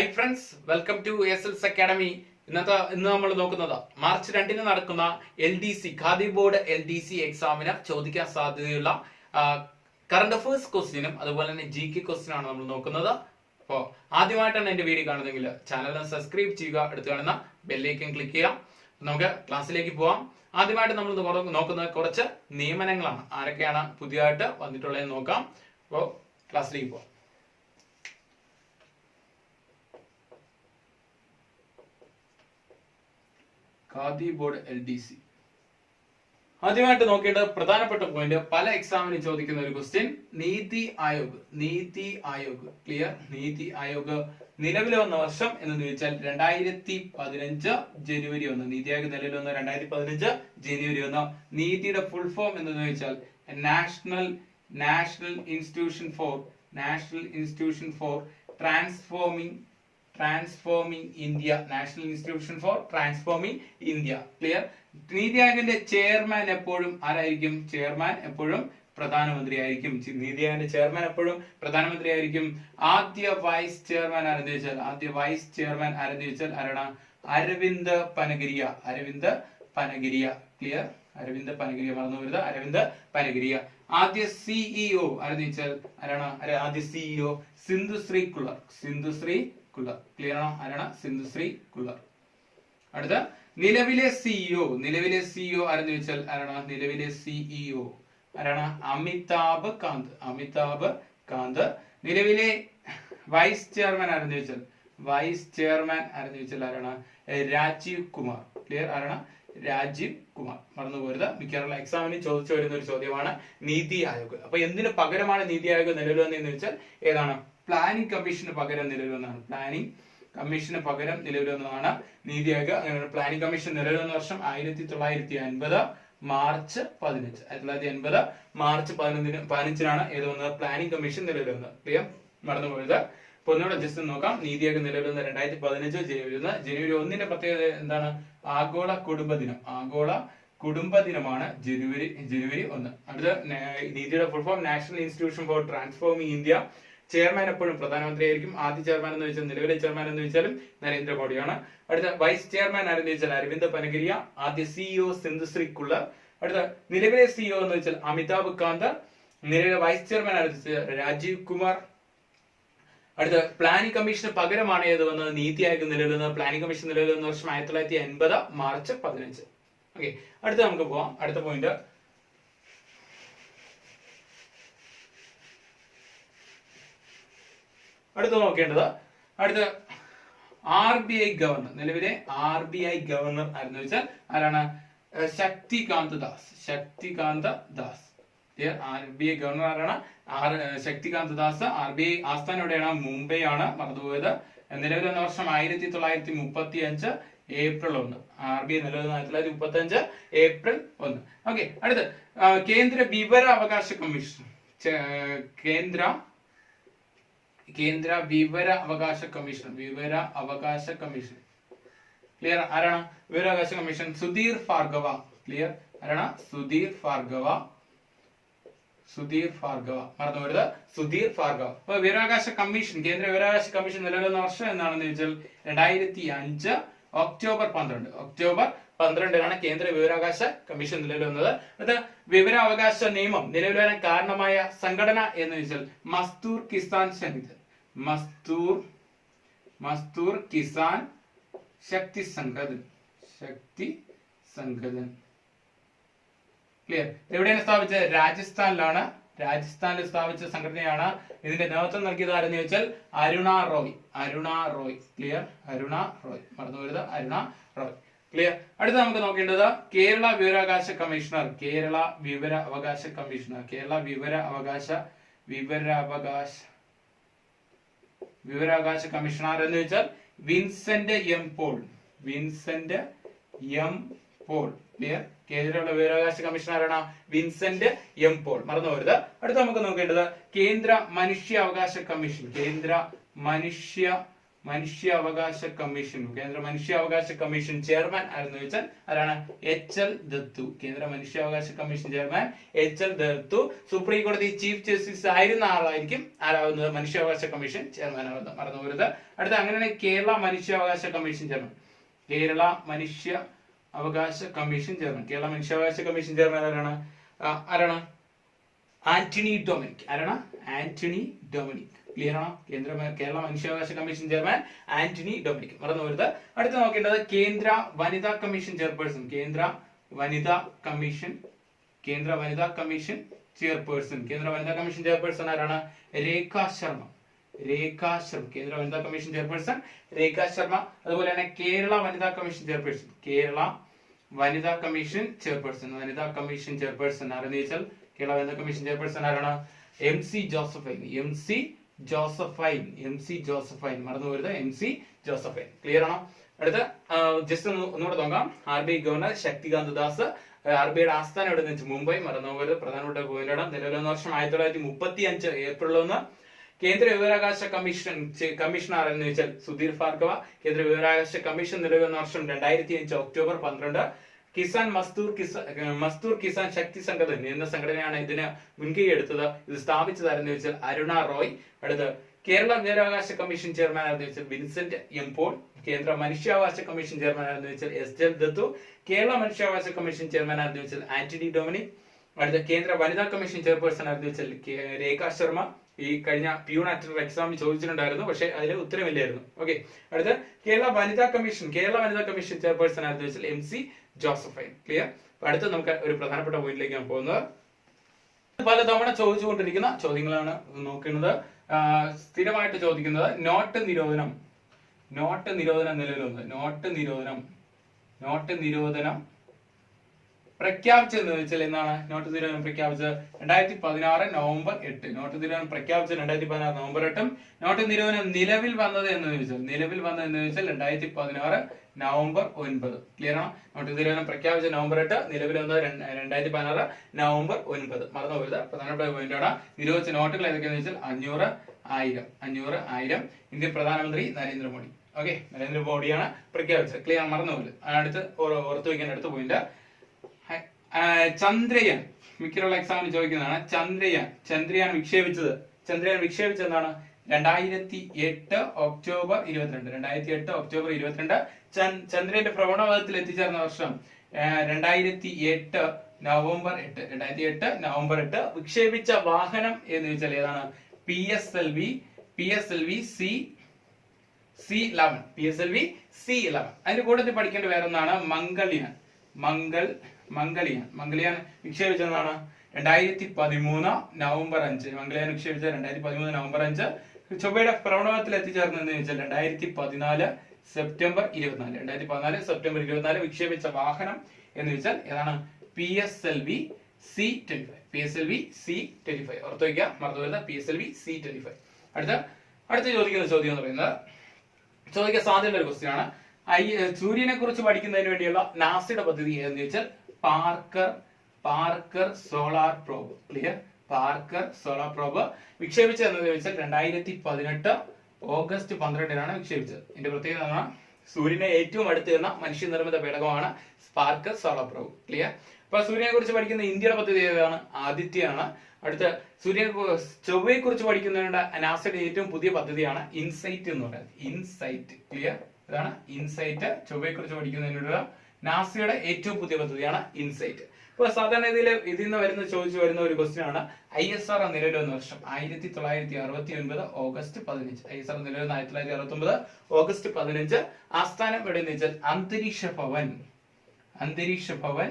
Hi friends welcome to S L's academy ഇന്നത്തെ ഇന്ന് നമ്മൾ നോക്കുന്നത് മാർച്ച് രണ്ടിന് നടക്കുന്ന L D C Khadi board L D C എക്സാമിന് ചോദിക്കാൻ സാധ്യതയുള്ള കറണ്ട് അഫേഴ്സ് ക്വസ്റ്റ്യനും അതുപോലെ തന്നെ ജി കെ ക്വസ്റ്റ്യൻ ആണ് നമ്മൾ നോക്കുന്നത്. അപ്പോൾ ആദ്യമായിട്ടാണ് എന്റെ വീഡിയോ കാണുന്നതെങ്കിൽ ചാനൽ സബ്സ്ക്രൈബ് ചെയ്യുക എടുത്തു കാണുന്ന ബെല്ലേക്കും ക്ലിക്ക് ചെയ്യാം നമുക്ക് ക്ലാസ്സിലേക്ക് പോവാം. ആദ്യമായിട്ട് നമ്മൾ നോക്കുന്നത് കുറച്ച് നിയമനങ്ങളാണ്. ആരൊക്കെയാണ് പുതിയതായിട്ട് വന്നിട്ടുള്ളതെന്ന് നോക്കാം. അപ്പോൾ ക്ലാസ്സിലേക്ക് പോവാം. Khadi board L D C. ആദ്യമായിട്ട് നോക്കേണ്ട പ്രധാനപ്പെട്ട പോയിന്റ് പല എക്സാമിന് ചോദിക്കുന്ന ഒരു ക്വസ്റ്റ്യൻ നീതി ആയോഗ്. നീതി ആയോഗ്. ക്ലിയർ നീതി ആയോഗ്. നിലവിൽ വന്ന വർഷം എന്ന് ചോദിച്ചാൽ രണ്ടായിരത്തി പതിനഞ്ച് ജനുവരി ഒന്ന്. നീതി ആയോഗ് നിലവിൽ വന്ന രണ്ടായിരത്തി പതിനഞ്ച് ജനുവരി ഒന്ന്. നീതിയുടെ ഫുൾ ഫോം എന്ന് ചോദിച്ചാൽ national national institution for national institution for transforming transforming India national institution for transforming India clear NITI ആയോഗിന്റെ chairman എപ്പോഴും ആരായിരിക്കും? ചെയർമാൻ എപ്പോഴും പ്രധാനമന്ത്രി ആയിരിക്കും നീതി ആയോഗിന്റെ ചെയർമാൻ എപ്പോഴും പ്രധാനമന്ത്രി ആയിരിക്കും ആദ്യ വൈസ് ചെയർമാൻ ആരെന്ന് ചോദിച്ചാൽ ആദ്യ വൈസ് ചെയർമാൻ ആരെന്ന് ചോദിച്ചാൽ ആരാണ്? അരവിന്ദ് പനഗിരിയ. അരവിന്ദ് പനഗിരിയ. ക്ലിയർ അരവിന്ദ് പനഗിരിയ. മറന്നു വരുന്നത് അരവിന്ദ് പനഗിരിയ. ആദ്യ സിഇഒ ആരെന്ന് ചോദിച്ചാൽ ആരാണ്? ആരാ- ആദ്യ സിഇഒ സിന്ധുശ്രീ കുളർ. സിന്ധുശ്രീ കുളർ ക്ലിയർ ആണോ? ആരാണ്? സിന്ധുശ്രീ കുളർ അടുത്ത. നിലവിലെ സിഇഒ നിലവിലെ സിഇഒ ആരെന്ന് ചോദിച്ചാൽ ആരാണ്? നിലവിലെ സിഇഒ ആരാണ്? അമിതാഭ് കാന്ത്. അമിതാഭ് കാന്ത്. നിലവിലെ വൈസ് ചെയർമാൻ ആരെന്ന് ചോദിച്ചാൽ? വൈസ് ചെയർമാൻ ആരെന്ന് ചോദിച്ചാൽ ആരാണ്? രാജീവ് കുമാർ. ക്ലിയർ ആരാണ്? രാജീവ് കുമാർ. മറന്നു പോരുത്. മിക്കവാറും എക്സാമിന് ചോദിച്ചു വരുന്ന ഒരു ചോദ്യമാണ് നീതി ആയോഗ്. അപ്പൊ എന്തിനു പകരമാണ് നീതി ആയോഗ് നിലവിൽ വന്നതെന്ന് വെച്ചാൽ ഏതാണ്? പ്ലാനിംഗ് കമ്മീഷന് പകരം നിലവിൽ വന്നതാണ് പ്ലാനിംഗ് കമ്മീഷന് പകരം നിലവിൽ വന്നതാണ് നീതി ആയോഗ് അങ്ങനെ പ്ലാനിംഗ് കമ്മീഷൻ നിലവിൽ വന്ന വർഷം ആയിരത്തി തൊള്ളായിരത്തി അൻപത് മാർച്ച് പതിനഞ്ച്. ആയിരത്തി തൊള്ളായിരത്തി അൻപത് മാർച്ച് പതിനൊന്നിന് പതിനഞ്ചിനാണ് ഏത് വന്നത്? പ്ലാനിംഗ് കമ്മീഷൻ നിലവിൽ വന്നത് ക്ലിയർ മറന്നു പോയത്. അപ്പൊ ഒന്നുകൂടെ ജസ്റ്റ് നോക്കാം. നീതി ആയോഗ് നിലവിൽ വന്ന രണ്ടായിരത്തി പതിനഞ്ച് ജനുവരി ഒന്ന്. ജനുവരി ഒന്നിന്റെ പ്രത്യേകത എന്താണ്? ആഗോള കുടുംബദിനം ആഗോള കുടുംബ ദിനമാണ് ജനുവരി ജനുവരി ഒന്ന്. അടുത്ത നീതിയുടെ full form national institution for transforming India chairman എപ്പോഴും പ്രധാനമന്ത്രി ആയിരിക്കും ആദ്യ ചെയർമാൻ എന്ന് വെച്ചാൽ നിലവിലെ ചെയർമാൻ എന്ന് വെച്ചാലും നരേന്ദ്രമോദിയാണ്. അടുത്ത വൈസ് ചെയർമാൻ ആരെന്ന് വെച്ചാൽ അരവിന്ദ് പനഗിരിയ ആദ്യ സിഇഒ സിന്ധുശ്രീ കുള്ളർ അടുത്ത നിലവിലെ സിഇഒ എന്ന് വെച്ചാൽ അമിതാഭ് കാന്ത് നിലവിലെ വൈസ് ചെയർമാൻ ആരെന്ന് വെച്ചാൽ രാജീവ് കുമാർ അടുത്ത പ്ലാനിംഗ് കമ്മീഷന് പകരമാണ് ഏത് വന്നത്? നീതി ആയോഗ് നിലവിൽ പ്ലാനിംഗ് കമ്മീഷൻ നിലവിൽ വന്ന വർഷം ആയിരത്തി തൊള്ളായിരത്തി എൺപത് മാർച്ച് പതിനഞ്ച്. ഓക്കെ അടുത്ത നമുക്ക് പോവാം. അടുത്ത പോയിന്റ് അടുത്ത നോക്കേണ്ടത്. അടുത്ത ആർ ബി ഐ ഗവർണർ നിലവിലെ ആർ ബി ഐ ഗവർണർ ആരെന്ന് വെച്ചാൽ ആരാണ്? Shaktikanta Das. Shaktikanta Das. R B I governor ആരാണ്? R Shaktikanta Das. R B I ആസ്ഥാനം എവിടെയാണ്? മുംബൈ ആണ് മറന്നുപോയത്. നിലവിൽ വന്ന വർഷം ആയിരത്തി തൊള്ളായിരത്തി മുപ്പത്തി അഞ്ച് ഏപ്രിൽ ഒന്ന്. ആർ ബി ഐ നിലവിൽ ആയിരത്തി തൊള്ളായിരത്തി മുപ്പത്തി അഞ്ച് ഏപ്രിൽ ഒന്ന്. ഓക്കെ അടുത്ത് കേന്ദ്ര വിവര അവകാശ കമ്മീഷൻ കേന്ദ്ര കേന്ദ്ര വിവര അവകാശ കമ്മീഷൻ വിവര അവകാശ കമ്മീഷൻ. ക്ലിയർ ആരാണ്? വിവരാവകാശ കമ്മീഷൻ സുധീർ ഭാർഗവ. ക്ലിയർ ആരാണ്? സുധീർ ഭാർഗവ. സുധീർ ഭാർഗവ. മറന്നു വരുത് സുധീർ ഭാർഗവ. അപ്പൊ വിവരാവകാശ കമ്മീഷൻ കേന്ദ്ര വിവരാവകാശ കമ്മീഷൻ നിലവിലുന്ന വർഷം എന്നാണെന്ന് ചോദിച്ചാൽ രണ്ടായിരത്തി അഞ്ച് ഒക്ടോബർ പന്ത്രണ്ട്. ഒക്ടോബർ പന്ത്രണ്ടിനാണ് കേന്ദ്ര വിവരാവകാശ കമ്മീഷൻ നിലവിൽ വന്നത്. അത് വിവരാവകാശ നിയമം നിലവിൽ വരാൻ കാരണമായ സംഘടന എന്ന് ചോദിച്ചാൽ മസ്തൂർ കിസാൻ സമിതി. മസ്തൂർ മസ്തൂർ കിസാൻ ശക്തി സംഘടൻ ശക്തി സംഘടൻ ക്ലിയർ എവിടെയാണ് സ്ഥാപിച്ചത്? രാജസ്ഥാനിലാണ്. രാജസ്ഥാനിൽ സ്ഥാപിച്ച സംഘടനയാണ്. ഇതിന്റെ നേതൃത്വം നൽകിയത് ആരെന്ന് ചോദിച്ചാൽ അരുണ റോയ്. അരുണ റോയ്. ക്ലിയർ അരുണ റോയ്. മറന്നു വരുന്നത് അരുണ റോയ്. ക്ലിയർ അടുത്ത നമുക്ക് നോക്കേണ്ടത് കേരള വിവരാവകാശ കമ്മീഷണർ. കേരള വിവര അവകാശ കമ്മീഷണർ. കേരള വിവര അവകാശ വിവരാവകാശ വിവരാവകാശ കമ്മീഷണർ എന്ന് വെച്ചാൽ Vincent M Paul. Vincent M Paul. Clear കേന്ദ്ര വിവരാവകാശ കമ്മീഷണറാണ് വിൻസെന്റ് എം പോൾ. മറന്നു പോരുത്. അടുത്ത നമുക്ക് നോക്കേണ്ടത് കേന്ദ്ര മനുഷ്യാവകാശ കമ്മീഷൻ. കേന്ദ്ര മനുഷ്യ മനുഷ്യാവകാശ കമ്മീഷൻ കേന്ദ്ര മനുഷ്യാവകാശ കമ്മീഷൻ ചെയർമാൻ ആരെന്ന് ചോദിച്ചാൽ ആരാണ്? H L Dattu. കേന്ദ്ര മനുഷ്യാവകാശ commission chairman H L Dattu. Supreme കോടതി ചീഫ് ജസ്റ്റിസ് ആയിരുന്ന ആളായിരിക്കും ആരാവുന്നത്? മനുഷ്യാവകാശ കമ്മീഷൻ ചെയർമാൻ ആവുന്നത് മറന്നു പോരുത് അടുത്ത അങ്ങനെയാണ് കേരള മനുഷ്യാവകാശ കമ്മീഷൻ ചെയർമാൻ. കേരള മനുഷ്യ അവകാശ കമ്മീഷൻ ചെയർമാൻ. കേരള മനുഷ്യാവകാശ കമ്മീഷൻ ചെയർമാൻ ആരാണ്? ആരാണ്? Antony Dominic. ആരാണ്? Antony Dominic. ക്ലിയർ ആണോ? കേന്ദ്ര കേരള മനുഷ്യാവകാശ കമ്മീഷൻ ചെയർമാൻ ആന്റണി ഡൊമിനിക്. മറന്നു വരുന്നത് അടുത്ത് നോക്കേണ്ടത് കേന്ദ്ര വനിതാ കമ്മീഷൻ ചെയർപേഴ്സൺ കേന്ദ്ര വനിതാ കമ്മീഷൻ കേന്ദ്ര വനിതാ കമ്മീഷൻ ചെയർപേഴ്സൺ. കേന്ദ്ര വനിതാ കമ്മീഷൻ ചെയർപേഴ്സൺ ആരാണ്? രേഖ ശർമ്മ. രേഖ ശർമ്മ. കേന്ദ്ര വനിതാ കമ്മീഷൻ ചെയർപേഴ്സൺ രേഖ ശർമ്മ. അതുപോലെ തന്നെ കേരള വനിതാ കമ്മീഷൻ ചെയർപേഴ്സൺ. കേരള വനിതാ കമ്മീഷൻ ചെയർപേഴ്സൺ. വനിതാ കമ്മീഷൻ ചെയർപേഴ്സൺ ആരെന്ന് ചോദിച്ചാൽ കേരള വനിതാ കമ്മീഷൻ ചെയർപേഴ്സൺ ആരാണ്? M C Josephine. M C Josephine M C Josephine. മറന്നു പോരുത്. M C Josephine. ക്ലിയർ ആണോ? അടുത്ത ജസ്റ്റ് ഒന്ന് ഒന്നുകൂടെ നോക്കാം. R B I governor Shaktikanta Das R B ഐയുടെ ആസ്ഥാനം എവിടെ നിന്ന് മുംബൈ. മറന്നു പോകരുത് പ്രധാനപ്പെട്ട പോയിന്റാണ് നിലവിലെ വർഷം ആയിരത്തി തൊള്ളായിരത്തി മുപ്പത്തി അഞ്ച് ഏപ്രിൽ ഒന്ന് കേന്ദ്ര വിവരാവകാശ കമ്മീഷൻ കമ്മീഷണർ എന്ന് വെച്ചാൽ സുധീർ ഭാർഗവ. കേന്ദ്ര വിവരാവകാശ കമ്മീഷൻ നിലവിൽ വർഷം രണ്ടായിരത്തി അഞ്ച് ഒക്ടോബർ പന്ത്രണ്ട്. കിസാൻ മസ്തൂർ കിസാൻ മസ്തൂർ കിസാൻ ശക്തി സംഘടന എന്ന സംഘടനയാണ് ഇതിന് മുൻകൈ എടുത്തത്. ഇത് സ്ഥാപിച്ചതാരെന്ന് വെച്ചാൽ അരുണ റോയ് അടുത്ത് കേരള വിവരാവകാശ കമ്മീഷൻ ചെയർമാൻ ആയിരുന്നു വെച്ചാൽ വിൻസെന്റ് എം പോൾ കേന്ദ്ര മനുഷ്യാവകാശ കമ്മീഷൻ ചെയർമാൻ ആയിരുന്നു വെച്ചാൽ എസ് ജെ ദത്തു കേരള മനുഷ്യാവകാശ കമ്മീഷൻ ചെയർമാൻ ആയിരുന്നു വെച്ചാൽ ആന്റണി ഡൊമിനിക് അടുത്ത കേന്ദ്ര വനിതാ കമ്മീഷൻ ചെയർപേഴ്സൺ ആയിരുന്നു വെച്ചാൽ രേഖ ശർമ്മ. ഈ കഴിഞ്ഞ പ്യൂൺ എക്സാമിൽ ചോദിച്ചിട്ടുണ്ടായിരുന്നു പക്ഷെ അതിൽ ഉത്തരമില്ലായിരുന്നു. ഓക്കെ. അടുത്ത കേരള വനിതാ കമ്മീഷൻ കേരള വനിതാ കമ്മീഷൻ ചെയർപേഴ്സൺ ആയിരുന്നു വെച്ചാൽ എം സി ജോസഫൈൻ ക്ലിയർ അടുത്ത നമുക്ക് ഒരു പ്രധാനപ്പെട്ട പോയിന്റിലേക്ക് പോയിന്റിലേക്കാണ് പോകുന്നത്. പലതവണ ചോദിച്ചുകൊണ്ടിരിക്കുന്ന ചോദ്യങ്ങളാണ് നോക്കുന്നത്. സ്ഥിരമായിട്ട് ചോദിക്കുന്നത് നോട്ട് നിരോധനം. നോട്ട് നിരോധനം നിലവിൽ വന്നത് നോട്ട് നിരോധനം. നോട്ട് നിരോധനം. പ്രഖ്യാപിച്ചതെന്ന് വെച്ചാൽ എന്നാണ് നോട്ട് നിരോധനം പ്രഖ്യാപിച്ചത്. രണ്ടായിരത്തി പതിനാറ് നവംബർ എട്ട്. നോട്ട് നിരോധനം പ്രഖ്യാപിച്ചത് രണ്ടായിരത്തി പതിനാറ് നവംബർ എട്ടും. നോട്ട് നിരോധനം നിലവിൽ വന്നത് എന്ന് ചോദിച്ചാൽ നിലവിൽ വന്നത് എന്ന് ചോദിച്ചാൽ രണ്ടായിരത്തി പതിനാറ് നവംബർ ഒൻപത്. ക്ലിയർ ആണോ? നോട്ട് നിരോധനം പ്രഖ്യാപിച്ച നവംബർ എട്ട് നിലവിൽ വന്നത് രണ്ട്- രണ്ടായിരത്തി പതിനാറ് നവംബർ ഒൻപത്. മറന്നു പോയത് പ്രധാനപ്പെട്ട പോയിന്റ് ആണ്. നിരോധിച്ച നോട്ടുകൾ ഏതൊക്കെയാണെന്ന് വെച്ചാൽ അഞ്ഞൂറ് ആയിരം. അഞ്ഞൂറ് ആയിരം ഇന്ത്യൻ പ്രധാനമന്ത്രി നരേന്ദ്രമോദി. ഓക്കെ നരേന്ദ്രമോദിയാണ് പ്രഖ്യാപിച്ചത്. ക്ലിയർ മറന്നു പോയത് അടുത്ത് ഓർത്ത് വെക്കേണ്ട അടുത്ത പോയിന്റ് ചന്ദ്രയാൻ. മിക്കുള്ള എക്സാമിന് ചോദിക്കുന്നതാണ് ചന്ദ്രയാൻ. ചന്ദ്രയാൻ വിക്ഷേപിച്ചത്. ചന്ദ്രയാൻ വിക്ഷേപിച്ചത് എന്താണ്? രണ്ടായിരത്തി എട്ട് ഒക്ടോബർ ഇരുപത്തിരണ്ട്. രണ്ടായിരത്തി എട്ട് ഒക്ടോബർ ഇരുപത്തിരണ്ട്. ചന്ദ്- ചന്ദ്രന്റെ ഭ്രമണപഥത്തിൽ എത്തിച്ചേർന്ന വർഷം രണ്ടായിരത്തി എട്ട് നവംബർ എട്ട്. രണ്ടായിരത്തി എട്ട് നവംബർ എട്ട് വിക്ഷേപിച്ച വാഹനം എന്ന് വെച്ചാൽ ഏതാണ്? P S L V P S L V C C eleven P S L V C eleven അതിന്റെ കൂട്ടത്തിൽ പഠിക്കേണ്ട വേറെ ഒന്നാണ് മംഗൾയാൻ. മംഗൾ മംഗളിയാൻ. മംഗളിയാൻ വിക്ഷേപിച്ചതാണ് രണ്ടായിരത്തി പതിമൂന്ന് നവംബർ അഞ്ച്. മംഗളിയാൻ വിക്ഷേപിച്ച രണ്ടായിരത്തി പതിമൂന്ന് നവംബർ അഞ്ച്. ചൊവ്വയുടെ ഭ്രമണപഥത്തിൽ എത്തിച്ചേർന്നതെന്ന് ചോദിച്ചാൽ രണ്ടായിരത്തി പതിനാല് സെപ്റ്റംബർ ഇരുപത്തിനാല്. രണ്ടായിരത്തി പതിനാല് സെപ്റ്റംബർ ഇരുപത്തിനാല് വിക്ഷേപിച്ച വാഹനം എന്ന് വെച്ചാൽ ഏതാണ്? P S L V C twenty five P S L V C twenty five ഓർത്ത് വയ്ക്കുക. മറന്നു വരുന്ന P S L V C twenty five അടുത്ത അടുത്ത ചോദിക്കുന്ന ചോദ്യം എന്ന് പറയുന്നത് ചോദിക്കാൻ സാധ്യതയുള്ള ഒരു ക്വസ്റ്റ്യൻ ആണ്. ഐ സൂര്യനെ കുറിച്ച് പഠിക്കുന്നതിന് വേണ്ടിയുള്ള നാസയുടെ പദ്ധതി ഏതെന്ന് ചോദിച്ചാൽ Parker Parker solar probe. Clear Parker solar probe വിക്ഷേപിച്ചത് എന്ന് ചോദിച്ചാൽ രണ്ടായിരത്തി പതിനെട്ട് ഓഗസ്റ്റ് പന്ത്രണ്ടിനാണ് വിക്ഷേപിച്ചത്. ഇതിന്റെ പ്രത്യേകത എന്താണ്? സൂര്യനെ ഏറ്റവും അടുത്ത് നിന്ന മനുഷ്യനിർമ്മിത പേടകമാണ് സ്പാർക്കർ സോളാർ പ്രോബ്. ക്ലിയർ അപ്പൊ സൂര്യനെ കുറിച്ച് പഠിക്കുന്ന ഇന്ത്യയുടെ പദ്ധതി ഏതാണ്? ആദിത്യയാണ്. അടുത്ത സൂര്യനെ ചൊവ്വയെ കുറിച്ച് പഠിക്കുന്നതിനുള്ള നാസയുടെ ഏറ്റവും പുതിയ പദ്ധതിയാണ് ഇൻസൈറ്റ് എന്ന് പറയുന്നത്. ഇൻസൈറ്റ്. ക്ലിയർ അതാണ് ഇൻസൈറ്റ്. ചൊവ്വയെ കുറിച്ച് പഠിക്കുന്നതിനുള്ള നാസയുടെ ഏറ്റവും പുതിയ പദ്ധതിയാണ് ഇൻസൈറ്റ്. ഇപ്പൊ സാധാരണ ഇതിൽ ഇതിൽ നിന്ന് വരുന്ന ചോദിച്ചു വരുന്ന ഒരു ക്വസ്റ്റ്യൻ ആണ്. ഐ എസ് ആർ നിലവിൽ വന്ന വർഷം ആയിരത്തി തൊള്ളായിരത്തി അറുപത്തി ഒൻപത് ഓഗസ്റ്റ് പതിനഞ്ച്. ഐ എസ് ആർ നിലവിൽ ആയിരത്തി തൊള്ളായിരത്തി അറുപത്തി ഒമ്പത് ഓഗസ്റ്റ് പതിനഞ്ച്. ആസ്ഥാനം എവിടെ എന്ന് വെച്ചാൽ അന്തരീക്ഷ ഭവൻ. അന്തരീക്ഷ ഭവൻ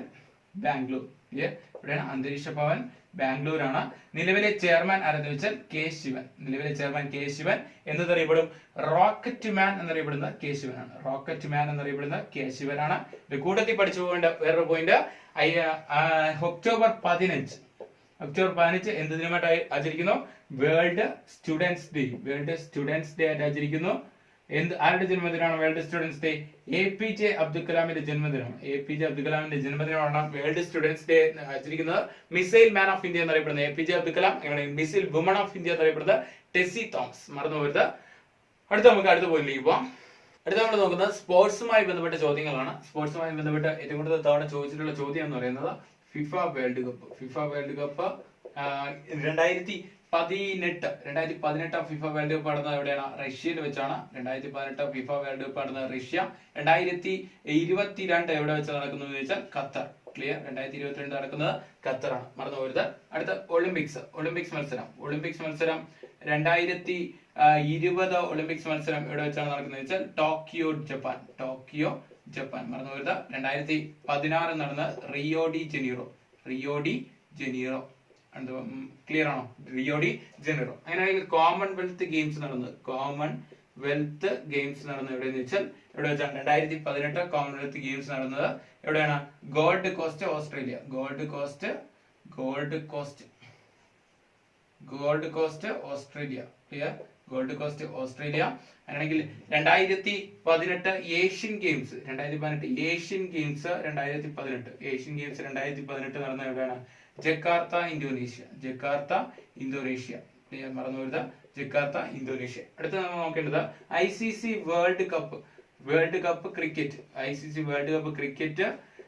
ബാംഗ്ലൂർ? ഇവിടെയാണ് അന്തരീക്ഷ ഭവൻ. ബാംഗ്ലൂരാണ്. നിലവിലെ ചെയർമാൻ ആരെന്ന് വെച്ചാൽ കെ ശിവൻ. നിലവിലെ ചെയർമാൻ കെ ശിവൻ എന്നതറിയപ്പെടും. റോക്കറ്റ് മാൻ എന്നറിയപ്പെടുന്ന കെ ശിവനാണ്. റോക്കറ്റ് മാൻ എന്നറിയപ്പെടുന്ന കെ ശിവനാണ്. ഇത് കൂട്ടത്തിൽ പഠിച്ചു പോകേണ്ട വേറൊരു പോയിന്റ് ഒക്ടോബർ പതിനഞ്ച്. ഒക്ടോബർ പതിനഞ്ച് എന്ത് ദിനമായിട്ട് ആചരിക്കുന്നു? World students day. World students day ആയിട്ട് ആചരിക്കുന്നു. എന്ത് ആരുടെ ജന്മദിനമാണ് world students day? A P J Abdul കലാമിന്റെ ജന്മദിനം എ പി ജെ അബ്ദുൽ കലാമിന്റെ ജന്മദിനമാണ് വേൾഡ് സ്റ്റുഡൻസ് ഡേ ആചരിക്കുന്നത്. മിസൈൽ മാൻ ഓഫ് ഇന്ത്യ എന്നറിയപ്പെടുന്നത് A P J Abdul Kalam. Missile woman of India എന്നറിയപ്പെടുന്നത് ടെസി തോമസ്. മറന്നു പോരുത്. അടുത്ത നമുക്ക് അടുത്ത പോയിന്റിലേക്ക് പോവാം. അടുത്ത നമ്മൾ നോക്കുന്നത് സ്പോർട്സുമായി ബന്ധപ്പെട്ട ചോദ്യങ്ങളാണ്. സ്പോർട്സുമായി ബന്ധപ്പെട്ട ഏറ്റവും കൂടുതൽ തവണ ചോദിച്ചിട്ടുള്ള ചോദ്യം എന്ന് പറയുന്നത് FIFA world cup FIFA world cup രണ്ടായിരത്തി പതിനെട്ട് രണ്ടായിരത്തി പതിനെട്ട് ഫിഫ വേൾഡ് കപ്പ് നടന്നത് എവിടെയാണ്? റഷ്യയിൽ വെച്ചാണ്. രണ്ടായിരത്തി പതിനെട്ട് ഫിഫ വേൾഡ് കപ്പ് നടന്നത് റഷ്യ. രണ്ടായിരത്തി ഇരുപത്തിരണ്ട് എവിടെ വെച്ച് നടക്കുന്നു എന്ന് ചോദിച്ചാൽ ഖത്തർ. ക്ലിയർ രണ്ടായിരത്തി ഇരുപത്തിരണ്ട് നടക്കുന്നത് ഖത്തറാണ്. മറന്നു പോരുത്. അടുത്ത ഒളിമ്പിക്സ് ഒളിമ്പിക്സ് മത്സരം. ഒളിമ്പിക്സ് മത്സരം രണ്ടായിരത്തി ഇരുപത് ഒളിമ്പിക്സ് മത്സരം എവിടെ വെച്ചാണ് നടക്കുന്നത് വെച്ചാൽ ടോക്കിയോ ജപ്പാൻ ടോക്കിയോ ജപ്പാൻ മറന്നു പോരുത്. രണ്ടായിരത്തി പതിനാറ് നടന്ന Rio de Janeiro Rio de Janeiro clear ആണോ? Rio de Janeiro commonwealth games നടന്നത്. കോമൺ വെൽത്ത് ഗെയിംസ് നടന്നത് എവിടെയെന്ന് വെച്ചാൽ എവിടെ വെച്ചാണ്? രണ്ടായിരത്തി പതിനെട്ട് കോമൺവെൽത്ത് ഗെയിംസ് നടന്നത് എവിടെയാണ്? Gold Coast Australia Gold Coast Gold Coast Gold Coast Australia clear Gold Coast Australia അങ്ങനെയാണെങ്കിൽ രണ്ടായിരത്തി പതിനെട്ട് ഏഷ്യൻ ഗെയിംസ് രണ്ടായിരത്തി പതിനെട്ട് ഏഷ്യൻ ഗെയിംസ് രണ്ടായിരത്തി പതിനെട്ട് ഏഷ്യൻ ഗെയിംസ് രണ്ടായിരത്തി പതിനെട്ട് നടന്ന എവിടെയാണ്? Jakarta Indonesia. Jakarta Indonesia. ഞാൻ മറന്നു വരുത ജക്കാർത്ത ഇന്തോനേഷ്യ. അടുത്ത നമ്മൾ നോക്കേണ്ടത് I C C world cup. World cup cricket. I C C world cup cricket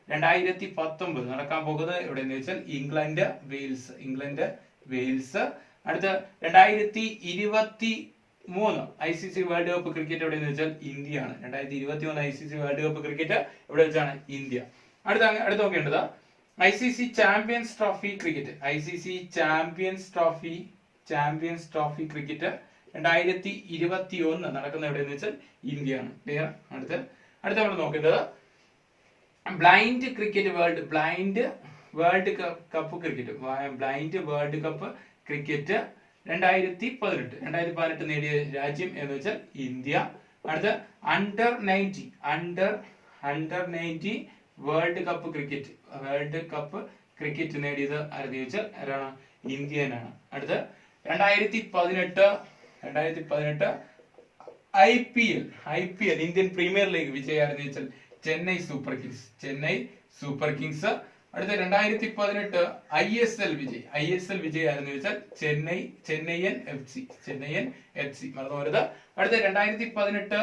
രണ്ടായിരത്തി പത്തൊമ്പത് നടക്കാൻ പോകുന്നത് എവിടെയെന്ന് വെച്ചാൽ ഇംഗ്ലണ്ട് വെയിൽസ്. England Wales. അടുത്ത രണ്ടായിരത്തി ഇരുപത്തി മൂന്ന് I C C world cup cricket എവിടെയെന്ന് വെച്ചാൽ ഇന്ത്യയാണ്. രണ്ടായിരത്തി ഇരുപത്തി മൂന്ന് I C C world cup cricket എവിടെ വെച്ചാണ്? ഇന്ത്യ. അടുത്ത അടുത്ത നോക്കേണ്ടത് I C C champions trophy cricket. I C C champions trophy champions trophy cricket രണ്ടായിരത്തി ഇരുപത്തി ഒന്ന് നടക്കുന്ന എവിടെയെന്ന് വെച്ചാൽ ഇന്ത്യയാണ്. ക്ലിയർ അടുത്ത്. അടുത്ത നമ്മൾ നോക്കേണ്ടത് blind cricket world blind world cup cricket. Blind world cup cricket രണ്ടായിരത്തി പതിനെട്ട് രണ്ടായിരത്തി പതിനെട്ട് നേടിയ രാജ്യം എന്ന് വെച്ചാൽ ഇന്ത്യ. അടുത്ത under ninety under under ninety world cup cricket. World cup cricket നേടിയത് ആരെന്ന് ചോദിച്ചാൽ ആരാണ്? ഇന്ത്യനാണ്. അടുത്ത രണ്ടായിരത്തി പതിനെട്ട് രണ്ടായിരത്തി പതിനെട്ട് I P L I P L Indian premier league വിജയാരെന്ന് ചോദിച്ചാൽ Chennai super kings Chennai super kings. അടുത്ത രണ്ടായിരത്തി പതിനെട്ട് ഐ എസ് എൽ വിജയ് ഐ എസ് എൽ വിജയ് ആരെന്ന് ചോദിച്ചാൽ Chennai Chennaiyin F C Chennaiyin F C. മറന്നു പോരുത് അടുത്ത രണ്ടായിരത്തി പതിനെട്ട്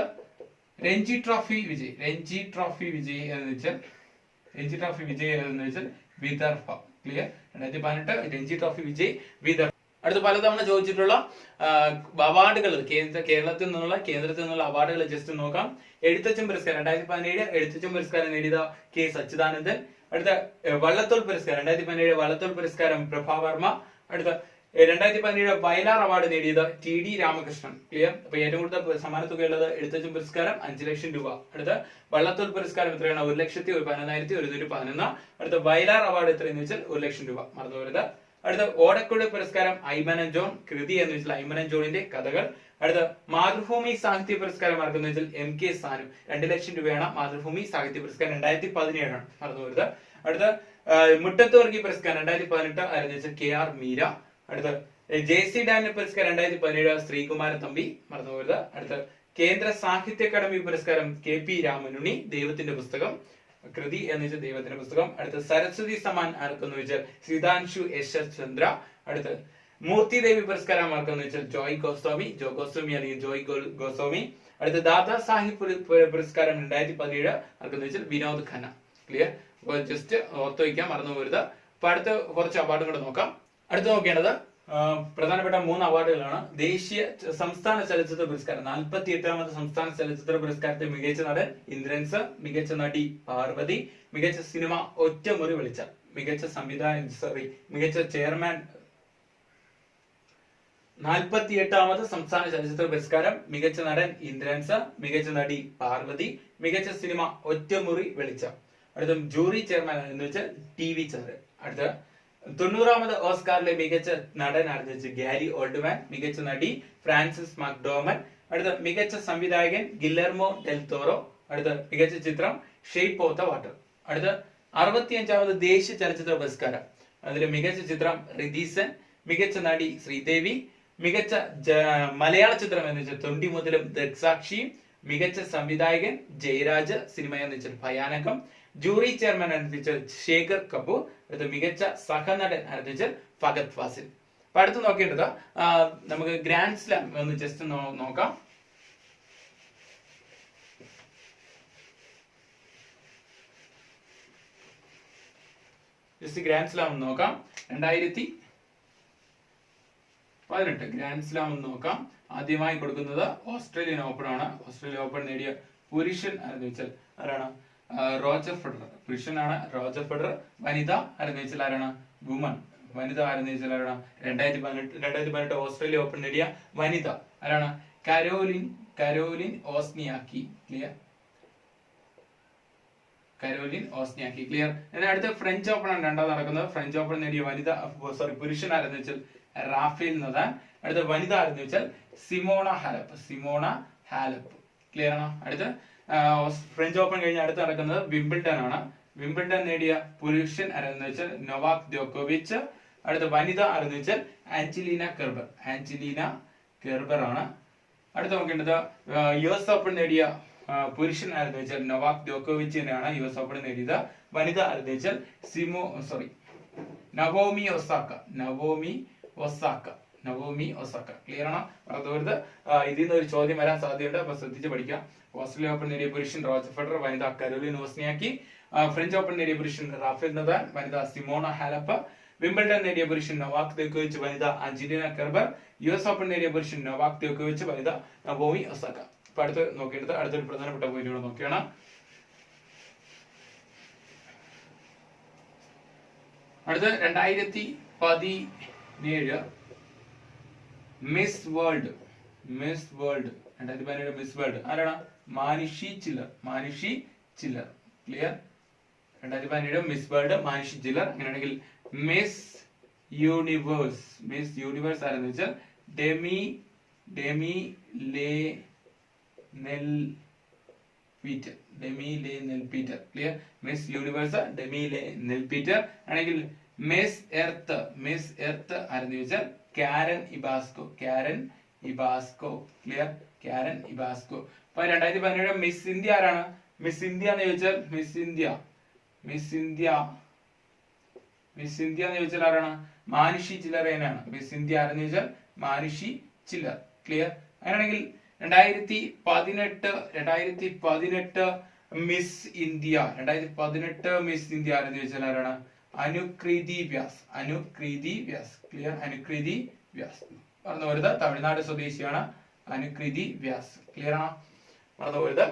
രഞ്ജി ട്രോഫി വിജയ് രഞ്ജി ട്രോഫി വിജയ് എന്ന് വെച്ചാൽ രഞ്ജി ട്രോഫി വിജയ് എന്ന് വെച്ചാൽ വിദർഭ. ക്ലിയർ രണ്ടായിരത്തി പതിനെട്ട് രഞ്ജി ട്രോഫി വിജയ് വിദർഭ. അടുത്ത പലതവണ ചോദിച്ചിട്ടുള്ള അവാർഡുകൾ കേന്ദ്ര കേരളത്തിൽ നിന്നുള്ള കേന്ദ്രത്തിൽ നിന്നുള്ള അവാർഡുകൾ ജസ്റ്റ് നോക്കാം. എഴുത്തച്ഛൻ പുരസ്കാരം രണ്ടായിരത്തി പതിനേഴ് എഴുത്തച്ഛൻ പുരസ്കാരം നേടിയ കെ സച്ചിദാനന്ദൻ. അടുത്ത വള്ളത്തോൾ പുരസ്കാരം രണ്ടായിരത്തി പതിനേഴ് വള്ളത്തോൾ പുരസ്കാരം പ്രഭാവർമ്മ അടുത്ത രണ്ടായിരത്തി പതിനേഴ് വയലാർ അവാർഡ് നേടിയത് ടി ഡി രാമകൃഷ്ണൻ. ക്ലിയർ അപ്പൊ ഏറ്റവും കൂടുതൽ സമ്മാന തുകയുള്ളത് എഴുത്തച്ഛൻ പുരസ്കാരം അഞ്ചു ലക്ഷം രൂപ. അടുത്ത വള്ളത്തോൾ പുരസ്കാരം എത്രയാണ്? ഒരു ലക്ഷത്തി ഒരു പതിനൊന്നായിരത്തി ഒരുന്നൂറ്റി പതിനൊന്ന്. അടുത്ത വയലാർ അവാർഡ് എത്രയെന്ന് വെച്ചാൽ ഒരു ലക്ഷം രൂപ. മറന്നുപോരുത് അടുത്ത ഓടക്കുഴ പുരസ്കാരം ഐമനൻ ജോൺ കൃതി എന്ന് വെച്ചാൽ ഐമനൻ ജോണിന്റെ കഥകൾ. അടുത്ത മാതൃഭൂമി സാഹിത്യ പുരസ്കാരം ആർക്കെന്ന് വെച്ചാൽ എം കെ സാനു. രണ്ട് ലക്ഷം രൂപയാണ് മാതൃഭൂമി സാഹിത്യ പുരസ്കാരം രണ്ടായിരത്തി പതിനേഴാണ്. മറന്നുപോരുത് അടുത്ത മുട്ടത്തുവർഗി മുട്ടത്ത് പുരസ്കാരം രണ്ടായിരത്തി പതിനെട്ട് ആരെന്ന് വെച്ചാൽ കെ ആർ മീര. അടുത്ത ജെ സി ഡാനിയൽ പുരസ്കാരം രണ്ടായിരത്തി പതിനേഴ് ശ്രീകുമാരൻ തമ്പി മറന്നുപോകരുത് അടുത്ത കേന്ദ്ര സാഹിത്യ അക്കാദമി പുരസ്കാരം കെ പി രാമനുണ്ണി ദൈവത്തിന്റെ പുസ്തകം കൃതി എന്ന് വെച്ചാൽ ദൈവത്തിന്റെ പുസ്തകം. അടുത്ത സരസ്വതി സമാൻ ആർക്കെന്ന് വെച്ചാൽ എസ് എസ് ചന്ദ്ര. അടുത്ത് മൂർത്തി ദേവി പുരസ്കാരം ആർക്കെന്ന് വെച്ചാൽ ജോയ് ഗോസ്വാമി ജോ ഗോസ്വാമി അല്ലെങ്കിൽ ജോയ് ഗോസ്വാമി. അടുത്ത ദാദാ സാഹിബ് പുര- പുര- പുരസ്കാരം രണ്ടായിരത്തി പതിനേഴ് ആർക്കെന്ന് വെച്ചാൽ വിനോദ് ഖന്ന. ക്ലിയർ ജസ്റ്റ് ഓർത്ത് വയ്ക്കാൻ മറന്നു പോരുത് അപ്പൊ അടുത്ത കുറച്ച് അവാർഡും കൂടെ നോക്കാം. അടുത്ത് നോക്കേണ്ടത് പ്രധാനപ്പെട്ട മൂന്ന് അവാർഡുകളാണ്. ദേശീയ സംസ്ഥാന ചലച്ചിത്ര പുരസ്കാരം നാൽപ്പത്തി എട്ടാമത് സംസ്ഥാന ചലച്ചിത്ര പുരസ്കാരത്തെ മികച്ച നടൻ ഇന്ദ്രൻസ് മികച്ച നടി പാർവതി മികച്ച സിനിമ ഒറ്റമുറി വിളിച്ച മികച്ച സംവിധായകൻ സോറി മികച്ച ചെയർമാൻ നാൽപ്പത്തി എട്ടാമത് സംസ്ഥാന ചലച്ചിത്ര പുരസ്കാരം മികച്ച നടൻ ഇന്ദ്രൻസ് മികച്ച നടി പാർവതി മികച്ച സിനിമ ഒറ്റമുറി വെളിച്ചം അടുത്ത ജൂറി ചെയർമാൻ എന്ന് വെച്ചാൽ ടി വി ചന്ദ്രൻ. അടുത്ത തൊണ്ണൂറാമത് ഓസ്കാറിലെ മികച്ച നടൻ ആർജിച്ച് ഗാരി ഓൾഡ്മാൻ മികച്ച നടി ഫ്രാൻസിസ് മക്ഡോമൻ അടുത്ത മികച്ച സംവിധായകൻ ഗില്ലർമോ ഡെൽ തോറോ അടുത്ത മികച്ച ചിത്രം ഷേപ്പ് ഓഫ് ദ വാട്ടർ. അടുത്ത അറുപത്തിയഞ്ചാമത് ദേശീയ ചലച്ചിത്ര പുരസ്കാരം. അതിൽ മികച്ച ചിത്രം റിദീസൻ മികച്ച നടി ശ്രീദേവി മികച്ച മലയാള ചിത്രം എന്ന് വെച്ചാൽ തൊണ്ടി മുതലും ദൃക്സാക്ഷിയും മികച്ച സംവിധായകൻ ജയരാജ് സിനിമ എന്ന് വെച്ചാൽ ഭയാനകം ജൂറി ചെയർമാൻ അനുസരിച്ച് ശേഖർ കപൂർ അടുത്ത മികച്ച സഹനടൻ അനുസരിച്ച് ഫഗത് ഫാസിൽ. അപ്പൊ അടുത്ത് നോക്കേണ്ടത് നമുക്ക് ഗ്രാൻഡ് സ്ലാം ഒന്ന് ജസ്റ്റ് നോക്കാം. ജസ്റ്റ് ഗ്രാൻഡ് സ്ലാം ഒന്ന് നോക്കാം. രണ്ടായിരത്തി പതിനെട്ട് ഗ്രാൻഡ് സ്ലാം ഒന്ന് നോക്കാം. ആദ്യമായി കൊടുക്കുന്നത് ഓസ്ട്രേലിയൻ ഓപ്പൺ ആണ്. ഓസ്ട്രേലിയൻ ഓപ്പൺ നേടിയ പുരുഷൻ ആരെന്ന് വെച്ചാൽ ആരാണ്? Roger Federer. പുരുഷനാണ് റോജർ ഫെഡറർ. വനിത ആരെന്ന് വെച്ചാൽ ആരാണ്? വുമൺ. വനിത ആരെന്ന് വെച്ചാൽ ആരാണ്? രണ്ടായിരത്തി പതിനെട്ട് രണ്ടായിരത്തി പതിനെട്ട് ഓസ്ട്രേലിയ ഓപ്പൺ നേടിയ വനിത ആരാണ്? Caroline Caroline Wozniacki. Clear Caroline Wozniacki. Clear എന്നാൽ അടുത്ത ഫ്രഞ്ച് ഓപ്പൺ ആണ് രണ്ടാമത് നടക്കുന്നത്. ഫ്രഞ്ച് ഓപ്പൺ നേടിയ വനിത സോറി പുരുഷൻ ആരെന്ന് വെച്ചാൽ റാഫേൽ നദാൻ അടുത്ത വനിത ആരെന്ന് വെച്ചാൽ Simona Halep. Simona Halep. Clear ആണോ? അടുത്ത ഫ്രഞ്ച് ഓപ്പൺ കഴിഞ്ഞ് അടുത്ത് നടക്കുന്നത് വിംബിൾഡൺ ആണ്. വിംബിൾഡൺ നേടിയ പുരുഷൻ ആരെന്ന് വെച്ചാൽ നൊവാക് ദ്യോക്കോവിച്ച് അടുത്ത വനിത ആരെന്ന് വെച്ചാൽ ആഞ്ചലീന കെർബർ ആഞ്ചലീന കെർബർ ആണ്. അടുത്ത നോക്കേണ്ടത് യു എസ് ഓപ്പൺ നേടിയ പുരുഷൻ ആരെന്ന് വെച്ചാൽ നൊവാക് ദ്യോക്കോവിച്ചിനെയാണ് യു എസ് ഓപ്പൺ നേടിയത്. വനിത ആരെന്ന് വെച്ചാൽ CIMO sorry Naomi Osaka Naomi Osaka Naomi Osaka. Clear ആണോ? മറന്നുപോരുത് ഇതിൽ നിന്ന് ഒരു ചോദ്യം വരാൻ സാധ്യതയുണ്ട്. അപ്പൊ ശ്രദ്ധിച്ച് പഠിക്കാം ഓസ്ട്രേലിയ ഓപ്പൺ നേടിയ പുരുഷൻ റോജർ ഫെഡറർ വനിത കരോലിൻ ഓസ്നിയാക്കി ഫ്രഞ്ച് ഓപ്പൺ നേടിയ പുരുഷൻ റാഫേൽ നദാൻ വനിത സിമോണ ഹാലപ്പ. വിംബിൾഡൺ നേടിയ പുരുഷൻ നവാക് ദ്യോക്കോവിച്ച് വനിത Angelina Kerber. U S open നേടിയ പുരുഷൻ നവാക് ദ്യോക്കോവിച്ച് വനിത നവോമി ഒസാക്ക. അപ്പൊ അടുത്ത് നോക്കേണ്ടത് അടുത്തൊരു പ്രധാനപ്പെട്ട പോയിന്റുകൾ നോക്കിയാണ്. അടുത്ത രണ്ടായിരത്തി പതിനേഴ് മിസ് വേൾഡ് മിസ് വേൾഡ് രണ്ടായിരത്തി പതിനേഴ് മിസ് വേൾഡ് ആരാണ്? മാനുഷി ചില്ലർ. മാനുഷി ചില്ലർ. ക്ലിയർ രണ്ടായിരത്തി പതിനേഴ് മിസ് വേൾഡ് മാനുഷി ചില്ലർ. അങ്ങനെയാണെങ്കിൽ മിസ് യൂണിവേഴ്സ് മിസ് യൂണിവേഴ്സ് ആരെന്ന് വെച്ചാൽ ഡെമി ഡെമി ലേ നെൽ Peter Demi Leigh Nel Peter clear miss universe Demi Leigh Nel Peter ആണെങ്കിൽ മിസ് എർത്ത് മിസ് എർത്ത് ആരെന്ന് ചോദിച്ചാൽ കാരൻ ഇബാസ്കോ കാരൻ ഇബാസ്കോ ക്ലിയർ കാരൻ ഇബാസ്കോ അപ്പൊ രണ്ടായിരത്തി പതിനേഴ് മിസ് ഇന്ത്യ ആരാണ്? മിസ് ഇന്ത്യ എന്ന് ചോദിച്ചാൽ miss India miss India miss India എന്ന് ചോദിച്ചാൽ ആരാണ്? മാനുഷി ചില്ലറേനാണ്. മിസ് ഇന്ത്യ ആരെന്ന് ചോദിച്ചാൽ മാനുഷി ചില്ലർ. ക്ലിയർ അങ്ങനെയാണെങ്കിൽ രണ്ടായിരത്തി പതിനെട്ട് രണ്ടായിരത്തി പതിനെട്ട് മിസ് ഇന്ത്യ രണ്ടായിരത്തി പതിനെട്ട് മിസ് ഇന്ത്യ ആരെന്ന് ചോദിച്ചാൽ ആരാണ്? അനുകൃതി വ്യാസ്. അനുകൃതി വ്യാസ്. ക്ലിയർ അനുകൃതി വ്യാസ്. മറന്നു തമിഴ്നാട് സ്വദേശിയാണ് അനുകൃതി വ്യാസ്. ക്ലിയർ ആണോ? മറന്നു പോരുത്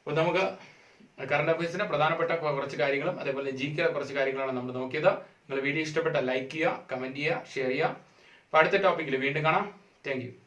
അപ്പൊ നമുക്ക് കറണ്ട് അഫയേഴ്സിന്റെ പ്രധാനപ്പെട്ട കുറച്ച് കാര്യങ്ങളും അതേപോലെ ജി കെ കുറച്ച് കാര്യങ്ങളാണ് നമ്മൾ നോക്കിയത്. നിങ്ങൾ വീഡിയോ ഇഷ്ടപ്പെട്ട ലൈക്ക് ചെയ്യുക കമന്റ് ചെയ്യുക ഷെയർ ചെയ്യുക. അപ്പൊ അടുത്ത ടോപ്പിക്കിൽ വീണ്ടും കാണാം. താങ്ക്